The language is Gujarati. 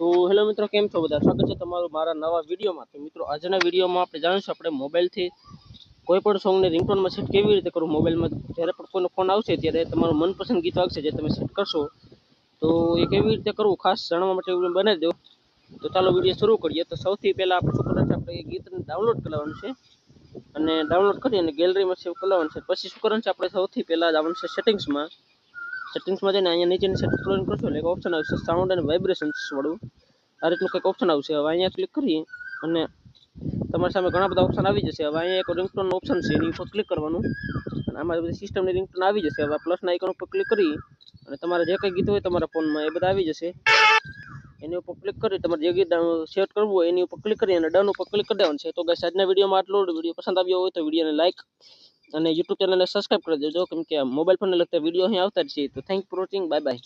તો હેલો મિત્રો, કેમ છો બધા? સ્વાગત છે તમારું મારા નવા વિડીયોમાં. તો મિત્રો, આજના વિડીયોમાં આપણે જાણીશું આપણે મોબાઈલથી કોઈ પણ સોંગને રિંગટોનમાં સેટ કેવી રીતે કરવું મોબાઈલમાં. જ્યારે પણ કોઈનો ફોન આવશે, ત્યારે તમારું મનપસંદ ગીત આવશે જે તમે સેટ કરશો, તો એ કેવી રીતે કરવું ખાસ જાણવા માટે વીડિયો બનાવી દો તો ચાલો વીડિયો શરૂ કરીએ. તો સૌથી પહેલાં આપણે શું કરવાનું છે આપણે એ ગીતને ડાઉનલોડ કરવાનું છે. અને ડાઉનલોડ કરી અને ગેલેરીમાં સેવ કરવાનું છે. પછી શું કરવાનું છે? આપણે સૌથી પહેલાં જવાનું છે સેટિંગ્સમાં સેટિંગ્સમાં જઈને અહીંયા નીચેની સેટિંગ સ્ક્રોલ કરશો એટલે એક ઓપ્શન આવશે સાઉન્ડ અને વાઇબ્રેશન્સ વાળું. આ રીતનું કંઈક ઓપ્શન આવશે. હવે અહીંયા ક્લિક કરી અને તમારી સામે ઘણા બધા ઓપ્શન આવી જશે. હવે અહીંયા એક રિંગટોનનો ઓપ્શન છે, એની ઉપર ક્લિક કરવાનું. અને આમાં બધી સિસ્ટમની રિંગટોન આવી જશે. હવે પ્લસના આઇકન ઉપર ક્લિક કરી અને તમારે જે કંઈ ગીત હોય તમારા ફોનમાં એ બધા આવી જશે. એની ઉપર ક્લિક કરી તમારે જે ગીત સેટ કરવું હોય એની ઉપર ક્લિક કરી અને ડન ઉપર ક્લિક કરી દેવાનું છે. તો ગાઈસ આજના વિડીયોમાં આટલું વીડિયો પસંદ આવ્યો હોય તો વિડીયોને લાઈક અને યુટ્યુબ ચેનલને સબસ્ક્રાઈબ કરી દેજો. કેમ કે મોબાઈલ ફોનને લગતા વીડિયો અહીં આવતા જ છે. તો thank for watching bye bye